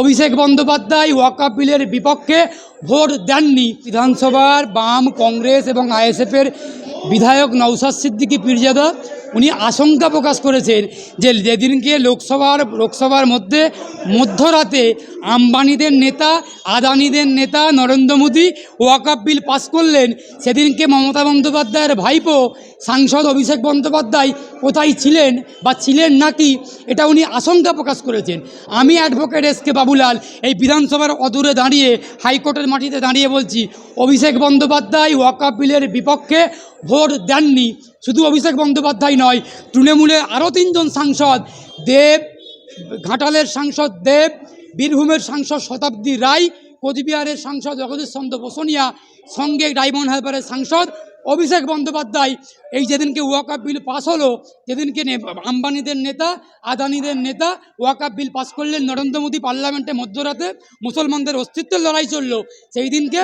অভিষেক বন্দ্যোপাধ্যায় ওয়াকআপ বিলের বিপক্ষে ভোট দেননি। বিধানসভার বাম, কংগ্রেস এবং আইএসএফের বিধায়ক নৌসাদ সিদ্দিকী পীরজাদা, উনি আশঙ্কা প্রকাশ করেছেন যে যেদিনকে লোকসভার লোকসভার মধ্যে মধ্যরাতে আম্বানিদের নেতা, আদানিদের নেতা নরেন্দ্র মোদী ওয়াকআপ বিল পাস করলেন, সেদিনকে মমতা বন্দ্যোপাধ্যায়ের ভাইপো সাংসদ অভিষেক বন্দ্যোপাধ্যায় কোথায় ছিলেন বা ছিলেন নাকি, এটা উনি আশঙ্কা প্রকাশ করেছেন। আমি অ্যাডভোকেট এস কে বাবুলাল, এই বিধানসভার অদূরে দাঁড়িয়ে, হাইকোর্টের মাটিতে দাঁড়িয়ে বলছি, অভিষেক বন্দ্যোপাধ্যায় ওয়াকআপ বিলের বিপক্ষে ভোট দেননি। শুধু অভিষেক বন্দ্যোপাধ্যায় নয়, তৃণমূলের আরও তিনজন সাংসদ, দেব, ঘাটালের সাংসদ দেব, বীরভূমের সাংসদ শতাব্দী রায়, কোচবিহারের সাংসদ জগদীশ চন্দ্র বসনিয়া, সঙ্গে ডায়মন্ড হারবারের সাংসদ অভিষেক বন্দ্যোপাধ্যায়, এই যেদিনকে ওয়াকাপ বিল পাস হলো, যেদিনকে আম্বানিদের নেতা, আদানিদের নেতা ওয়াকাপ বিল পাস করলেন, নরেন্দ্র মোদী পার্লামেন্টে মধ্যরাতে, মুসলমানদের অস্তিত্বের লড়াই চলল। সেই দিনকে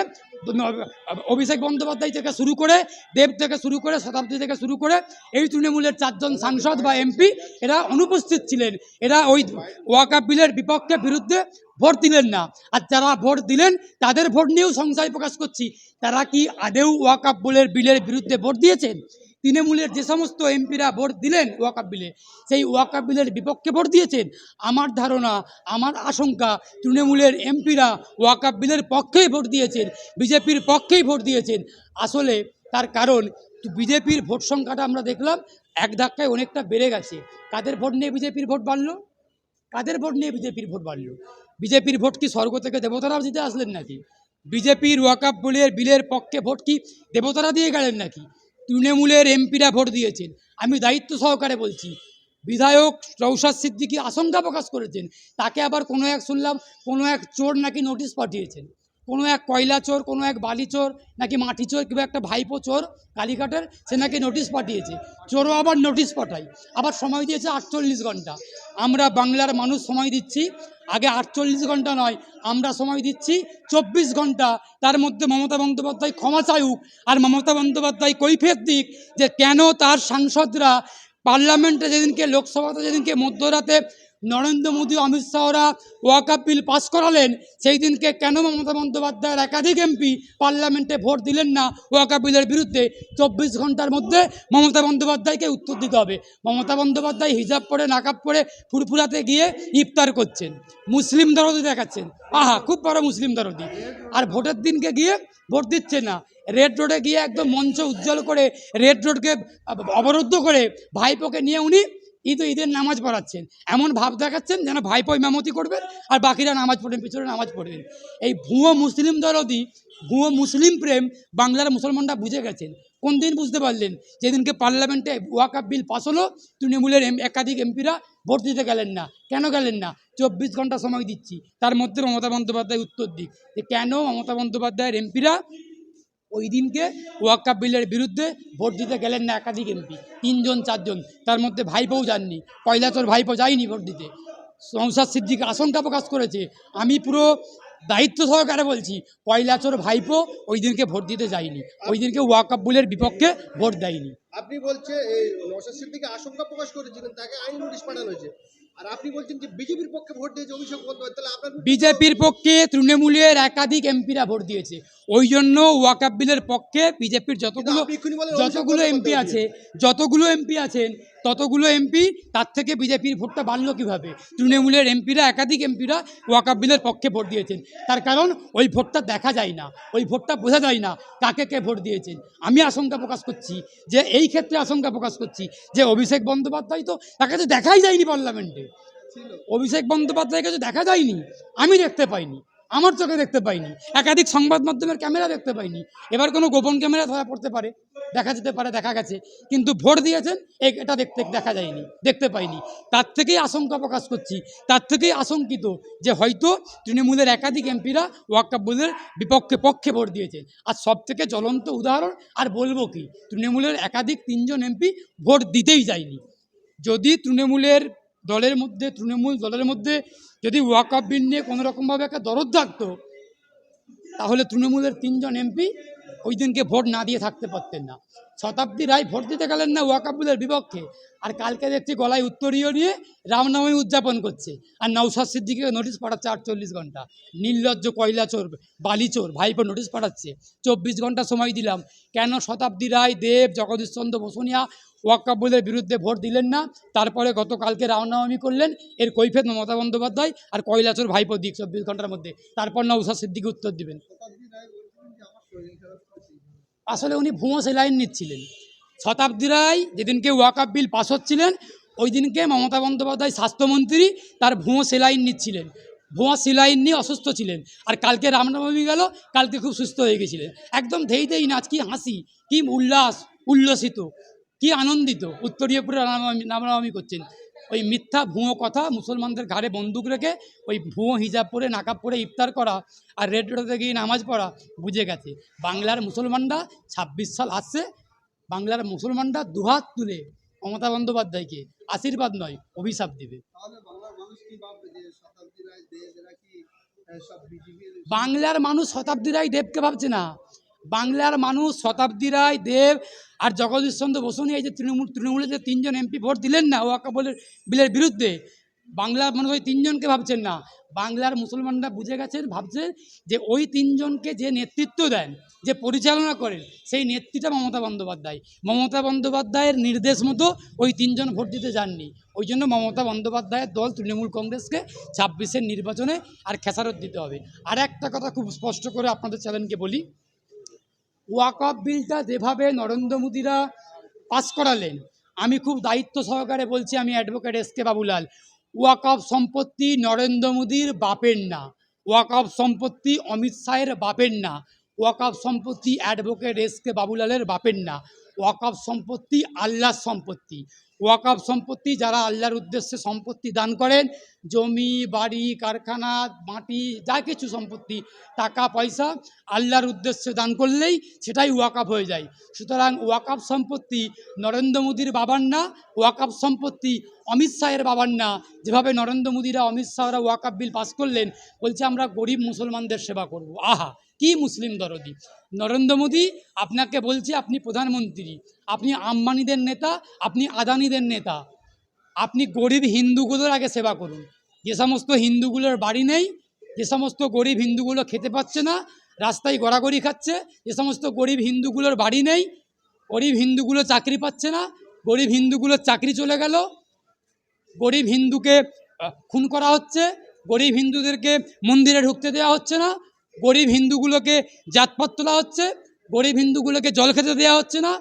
অভিষেক বন্দ্যোপাধ্যায় থেকে শুরু করে দেব থেকে শুরু করে শতাব্দী থেকে শুরু করে এই তৃণমূলের চারজন সাংসদ বা এমপি এরা অনুপস্থিত ছিলেন। এরা ওই ওয়াকআপ বিলের বিপক্ষে বিরুদ্ধে ভোট দিলেন না। আর যারা ভোট দিলেন, তাদের ভোট নিয়েও সংশয় প্রকাশ করছি। তারা কি আদেও ওয়াকআপ বিলের বিলের বিরুদ্ধে ভোট দিয়েছেন? তৃণমূলের যে সমস্ত এমপিরা ভোট দিলেন ওয়াকআপ বিলে, সেই ওয়াকআপ বিলের বিপক্ষে ভোট দিয়েছেন। আমার ধারণা, আমার আশঙ্কা, তৃণমূলের এমপিরা ওয়াকআপ বিলের পক্ষেই ভোট দিয়েছেন, বিজেপির পক্ষেই ভোট দিয়েছেন। আসলে তার কারণ, বিজেপির ভোট সংখ্যাটা আমরা দেখলাম এক ধাক্কায় অনেকটা বেড়ে গেছে। কাদের ভোট নিয়ে বিজেপির ভোট বাড়লো? কাদের ভোট নিয়ে বিজেপির ভোট বাড়লো? বিজেপির ভোট কি স্বর্গ থেকে দেবতারাও দিতে আসলেন নাকি? বিজেপির ওয়াকাপ বিলের বিলের পক্ষে ভোট কি দেবতারা দিয়ে গেলেন নাকি? তৃণমূলের এমপিরা ভোট দিয়েছেন। আমি দায়িত্ব সহকারে বলছি, বিধায়ক রৌসাদ সিদ্দিকি আশঙ্কা প্রকাশ করেছেন, তাকে আবার কোনো এক শুনলাম, কোনো এক চোর নাকি নোটিশ পাঠিয়েছেন। কোনো এক কয়লা চোর, কোনো এক বালি চোর, নাকি মাটি চোর, কিংবা একটা ভাইপো চোর কালীঘাটের, সে নাকি নোটিশ পাঠিয়েছে। চোরও আবার নোটিশ পাঠায়। আবার সময় দিয়েছে আটচল্লিশ ঘণ্টা। আমরা বাংলার মানুষ সময় দিচ্ছি। আগে আটচল্লিশ ঘণ্টা নয়, আমরা সময় দিচ্ছি চব্বিশ ঘণ্টা। তার মধ্যে মমতা বন্দ্যোপাধ্যায় ক্ষমা চাইুক আর মমতা বন্দ্যোপাধ্যায় কৈফিয়ত দিক যে কেন তার সাংসদরা পার্লামেন্টে যেদিনকে, লোকসভাতে যেদিনকে মধ্যরাতে নরেন্দ্র মোদী, অমিত শাহরা ওয়াকাপ বিল পাস করালেন। সেই দিনকে কেন মমতা বন্দ্যোপাধ্যায়ের একাধিক এমপি পার্লামেন্টে ভোট দিলেন না ওয়াকাপ বিলের বিরুদ্ধে? চব্বিশ ঘণ্টার মধ্যে মমতা বন্দ্যোপাধ্যায়কে উত্তর দিতে হবে। মমতা বন্দ্যোপাধ্যায় হিজাব পরে, নাকাব পরে ফুরফুরাতে গিয়ে ইফতার করছেন। মুসলিম দরদি দেখাচ্ছেন। আহা, খুব বড় মুসলিম দরদি আর ভোটের দিনকে গিয়ে ভোট দিচ্ছে না। রেড রোডে গিয়ে একদম মঞ্চ উজ্জ্বল করে রেড রোডকে অবরুদ্ধ করে ভাইপোকে নিয়ে উনি ঈদ ঈদের নামাজ পড়াচ্ছেন। এমন ভাব দেখাচ্ছেন যেন ভাইপো ইমামতি করবেন আর বাকিরা নামাজ পড়বেন পিছনে নামাজ পড়বেন এই ভুয়ো মুসলিম দরদি, ভুয়ো মুসলিম প্রেম বাংলার মুসলমানরা বুঝে গেছেন। কোন দিন বুঝতে পারলেন? যেদিনকে পার্লামেন্টে ওয়াকাপ বিল পাস হলো, তৃণমূলের একাধিক এমপিরা ভোট দিতে গেলেন না। কেন গেলেন না? চব্বিশ ঘণ্টা সময় দিচ্ছি। তার মধ্যে মমতা বন্দ্যোপাধ্যায় উত্তর দিক। যে কেন মমতা বন্দ্যোপাধ্যায়ের এমপিরা ওই দিনকে ওয়াক্কাপ বিলের বিরুদ্ধে ভোট দিতে গেলেন না একাধিক এমপি, তিনজন, চারজন। তার মধ্যে ভাইপোও যাননি। কয়লাচর ভাইপো যায়নি ভোট দিতে। সংসাদ সিদ্দিক আশঙ্কা প্রকাশ করেছে। আমি পুরো দায়িত্ব সহকারে বলছি কয়লাচর ভাইপো ওই দিনকে ভোট দিতে যায়নি। ওই দিনকে ওয়াকাপ বিলের বিপক্ষে ভোট দেয়নি। আপনি বলছে আশঙ্কা প্রকাশ করেছিলেন তাকে আইন নোটিশ পাঠানো হয়েছে। আর আপনি বলছেন যে বিজেপির পক্ষে ভোট দিয়েছে অভিষেক বন্দ্যোপাধ্যায় তাহলে আপনার বিজেপির পক্ষে তৃণমূলের একাধিক এমপিরা ভোট দিয়েছে। ওই জন্য ওয়াকাব বিলের পক্ষে বিজেপির যতগুলো যতগুলো এমপি আছে যতগুলো এমপি আছেন ততগুলো এমপি, তার থেকে বিজেপির ভোটটা বাড়লো কীভাবে? তৃণমূলের এমপিরা, একাধিক এমপিরা ওয়াকাপ বিলের পক্ষে ভোট দিয়েছেন। তার কারণ, ওই ভোটটা দেখা যায় না। ওই ভোটটা বোঝা যায় না কাকে কে ভোট দিয়েছেন। আমি আশঙ্কা প্রকাশ করছি যে, এই ক্ষেত্রে আশঙ্কা প্রকাশ করছি যে, অভিষেক বন্দ্যোপাধ্যায় তো তাকে তো দেখাই যায়নি পার্লামেন্টে। অভিষেক বন্দ্যোপাধ্যায়কে তো দেখা যায়নি। আমি দেখতে পাইনি। আমার চোখে দেখতে পাইনি। একাধিক সংবাদ মাধ্যমের ক্যামেরা দেখতে পাইনি। এবার কোনো গোপন ক্যামেরা ধরা পড়তে পারে, দেখা যেতে পারে, দেখা গেছে। কিন্তু ভোট দিয়েছেন এটা দেখতে দেখা যায়নি, দেখতে পাইনি। তার থেকেই আশঙ্কা প্রকাশ করছি। তার থেকেই আশঙ্কিত যে হয়তো তৃণমূলের একাধিক এমপিরা ওয়াকাবুলের বিপক্ষে পক্ষে ভোট দিয়েছেন। আর সব থেকে জ্বলন্ত উদাহরণ, আর বলব কি, তৃণমূলের একাধিক তিনজন এমপি ভোট দিতেই যায়নি। যদি তৃণমূলের দলের মধ্যে, তৃণমূল দলের মধ্যে যদি ওয়াকআপ বিল নিয়ে কোনো রকমভাবে একটা দরদ থাকতো তাহলে তৃণমূলের তিনজন এমপি ওই দিনকে ভোট না দিয়ে থাকতে পারতেন না। শতাব্দী রায় ভোট দিতে গেলেন না ওয়াকাবুলের বিপক্ষে। আর কালকে দেখছি গলায় উত্তরীয় নিয়ে রামনবমী উদযাপন করছে। আর নৌসাদ সিদ্দিকে নোটিশ পাঠাচ্ছে আটচল্লিশ ঘণ্টা। নির্লজ্জ কয়লা চোর, বালি চোর, ভাইপো নোটিশ পাঠাচ্ছে। চব্বিশ ঘণ্টা সময় দিলাম। কেন শতাব্দী রায়, দেব জগদীশচন্দ্র বসুনিয়া ওয়াকাবুলের বিরুদ্ধে ভোট দিলেন না। তারপরে গতকালকে রামনবমী করলেন। এর কৈফেত মমতা বন্দ্যোপাধ্যায় আর কয়লাচোর ভাইপো দিক চব্বিশ ঘণ্টার মধ্যে। তারপর নৌসাদ সিদ্দিকে উত্তর দিবেন। আসলে উনি ভুয়ো সেলাইন নিচ্ছিলেন। শতাব্দী রায় যেদিনকে ওয়াকাপ বিল পাস হচ্ছিলেন, ওই দিনকে মমতা বন্দ্যোপাধ্যায় স্বাস্থ্যমন্ত্রী তার ভুয়ো সেলাইন নিচ্ছিলেন। ভুয়ো সেলাইন নিয়ে অসুস্থ ছিলেন। আর কালকে রামনবমী গেল, কালকে খুব সুস্থ হয়ে গেছিলেন। একদম ধেই ধেই নাচ কি হাসি, কি উল্লাস, উল্লসিত। কি আনন্দিত? উত্তরীয়পুরে রামনবমী রামনবমী করছেন। ওই মিথ্যা ভুয়ো কথা মুসলমানদের ঘাড়ে বন্দুক রেখে ওই ভুয়ো হিজাব পরে নাকাব পরে ইফতার করা আর রেড রোডে গিয়ে নামাজ পড়া বুঝে গেছে। বাংলার মুসলমানরা ছাব্বিশ সাল আসছে। বাংলার মুসলমানরা দুহাত তুলে মমতা বন্দ্যোপাধ্যায়কে আশীর্বাদ নয় অভিশাপ দেবে। বাংলার মানুষ শতাব্দী রায় দেবকে ভাবছে না। বাংলার মানুষ, শতাব্দী রায়, দেব আর জগদীশ চন্দ্র বসু এই যে তৃণমূল তৃণমূলের যে তিনজন এমপি ভোট দিলেন না, ওয়াকা বলের বিলের বিরুদ্ধে বাংলার মানুষ ওই তিনজনকে ভাবছেন না। বাংলার মুসলমানরা বুঝে গেছেন, ভাবছে যে ওই তিনজনকে যে নেতৃত্ব দেন, যে পরিচালনা করেন, সেই নেত্রীটা মমতা বন্দ্যোপাধ্যায়। মমতা বন্দ্যোপাধ্যায়ের নির্দেশ মতো ওই তিনজন ভোট দিতে যাননি। ওই জন্য মমতা বন্দ্যোপাধ্যায়ের দল তৃণমূল কংগ্রেসকে ছাব্বিশের নির্বাচনে আর খেসারত দিতে হবে। আর একটা কথা খুব স্পষ্ট করে আপনাদের চ্যানেলকে বলি ওয়াকআপ বিলটা যেভাবে নরেন্দ্র মোদীরা পাস করালেন, আমি খুব দায়িত্ব সহকারে বলছি, আমি অ্যাডভোকেট এস কে বাবুলাল ওয়াকফ সম্পত্তি নরেন্দ্র মোদীর বাপের না ওয়াকফ সম্পত্তি অমিত শাহের বাপের না ওয়াকফ সম্পত্তি অ্যাডভোকেট এস কে বাবুলালের বাপের না ওয়াকফ সম্পত্তি আল্লাহর সম্পত্তি। ওয়াকআপ সম্পত্তি যারা আল্লাহর উদ্দেশ্যে সম্পত্তি দান করেন, জমি, বাড়ি, কারখানা, মাটি, যা কিছু সম্পত্তি, টাকা, পয়সা আল্লাহর উদ্দেশ্যে দান করলেই সেটাই ওয়াকাপ হয়ে যায়। সুতরাং ওয়াকাপ সম্পত্তি নরেন্দ্র মোদীর বাবার না ওয়াকাপ সম্পত্তি অমিত শাহের বাবার না। যেভাবে নরেন্দ্র মোদীরা, অমিত শাহরা ওয়াকাপ বিল পাস করলেন, বলছে আমরা গরিব মুসলমানদের সেবা করব। আহা! কি মুসলিম দরদি? নরেন্দ্র মোদী, আপনাকে বলছে আপনি প্রধানমন্ত্রী, আপনি আম্বানিদের নেতা, আপনি আদানিদের নেতা। আপনি গরিব হিন্দুগুলোর আগে সেবা করুন। যে সমস্ত হিন্দুগুলোর বাড়ি নেই, যে সমস্ত গরিব হিন্দুগুলো খেতে পাচ্ছে না, রাস্তায় গড়াগড়ি খাচ্ছে, যে সমস্ত গরিব হিন্দুগুলোর বাড়ি নেই, গরিব হিন্দুগুলো চাকরি পাচ্ছে না, গরিব হিন্দুগুলোর চাকরি চলে গেল, গরিব হিন্দুকে খুন করা হচ্ছে, গরিব হিন্দুদেরকে মন্দিরে ঢুকতে দেওয়া হচ্ছে না গরিব হিন্দুগুলোকে জাতপাত তোলা হচ্ছে, গরিব হিন্দুগুলোকে জল খেতে দেওয়া হচ্ছে না,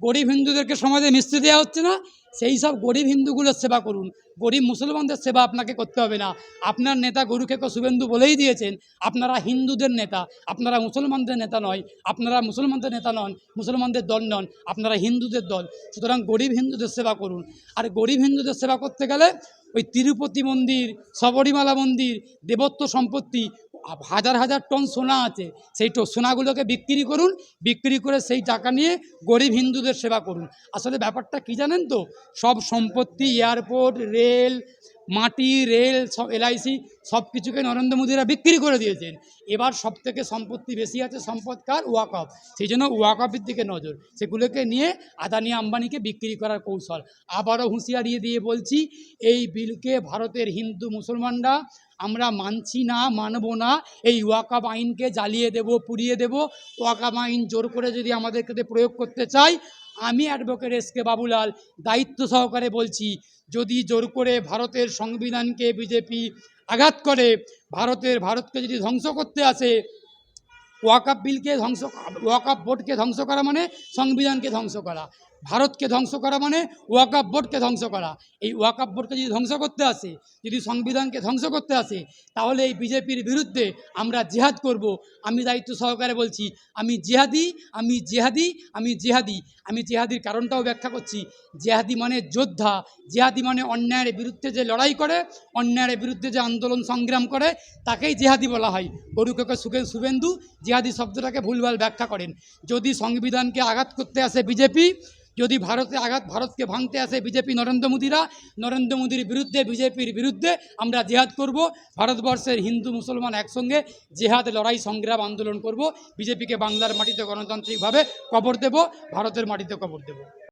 গরিব হিন্দুদেরকে সমাজে মিশতে দেওয়া হচ্ছে না, সেই সব গরিব হিন্দুগুলোর সেবা করুন। গরিব মুসলমানদের সেবা আপনাকে করতে হবে না। আপনার নেতা গরুখেক শুভেন্দু বলেই দিয়েছেন, আপনারা হিন্দুদের নেতা, আপনারা মুসলমানদের নেতা নয়, আপনারা মুসলমানদের নেতা নন, মুসলমানদের দল নন, আপনারা হিন্দুদের দল। সুতরাং গরিব হিন্দুদের সেবা করুন। আর গরিব হিন্দুদের সেবা করতে গেলে ওই তিরুপতি মন্দির শবরীমালা মন্দির, দেবত্ব সম্পত্তি হাজার হাজার টন সোনা আছে। সেই সোনাগুলোকে বিক্রি করুন, বিক্রি করে সেই টাকা নিয়ে গরিব হিন্দুদের সেবা করুন। আসলে ব্যাপারটা কি জানেন তো? সব সম্পত্তি এয়ারপোর্ট রেল মাটি, রেল, সব এলআইসি সব কিছুকে নরেন্দ্র মোদীরা বিক্রি করে দিয়েছেন। এবার সব থেকে সম্পত্তি বেশি আছে সম্পদ কার? ওয়াকফ। সেই জন্য ওয়াকফের দিকে নজর। সেগুলোকে নিয়ে আদানি আম্বানিকে বিক্রি করার কৌশল। আবারও হুঁশিয়ারি দিয়ে বলছি, এই বিলকে ভারতের হিন্দু মুসলমানরা আমরা মানছি না, মানব না। এই ওয়াকাব আইনকে জ্বালিয়ে দেব, পুড়িয়ে দেব। ওয়াকাব আইন জোর করে যদি আমাদের কাছে প্রয়োগ করতে চাই আমি অ্যাডভোকেট এস কে বাবুলাল, দায়িত্ব সহকারে বলছি, যদি জোর করে ভারতের সংবিধানকে বিজেপি আঘাত করে, ভারতের, ভারতকে যদি ধ্বংস করতে আসে, ওয়াকআপ বিলকে ধ্বংস, ওয়াকআপ বোর্ডকে ধ্বংস করা মানে সংবিধানকে ধ্বংস করা। ভারতকে ধ্বংস করা মানে ওয়াকাপ বোর্ডকে ধ্বংস করা। এই ওয়াকাপ বোর্ডকে যদি ধ্বংস করতে আসে, যদি সংবিধানকে ধ্বংস করতে আসে, তাহলে এই বিজেপির বিরুদ্ধে আমরা জেহাদ করব। আমি দায়িত্ব সহকারে বলছি, আমি জেহাদি আমি জেহাদি আমি জেহাদি। আমি জেহাদির কারণটাও ব্যাখ্যা করছি। জেহাদি মানে যোদ্ধা, জেহাদি মানে অন্যায়ের বিরুদ্ধে যে লড়াই করে, অন্যায়ের বিরুদ্ধে যে আন্দোলন সংগ্রাম করে, তাকেই জেহাদি বলা হয়। গরুকে সুখে শুভেন্দু জিহাদি শব্দটাকে ভুলভাল ব্যাখ্যা করেন। যদি সংবিধানকে আঘাত করতে আসে বিজেপি যদি ভারতে আঘাত, ভারতকে ভাঙতে আসে বিজেপি নরেন্দ্র মোদীরা, নরেন্দ্র মোদীর বিরুদ্ধে, বিজেপির বিরুদ্ধে আমরা জেহাদ করব। ভারতবর্ষের হিন্দু, মুসলমান একসঙ্গে জেহাদ, লড়াই, সংগ্রাম, আন্দোলন করব। বিজেপিকে বাংলার মাটিতে গণতান্ত্রিকভাবে কবর দেব, ভারতের মাটিতে কবর দেব।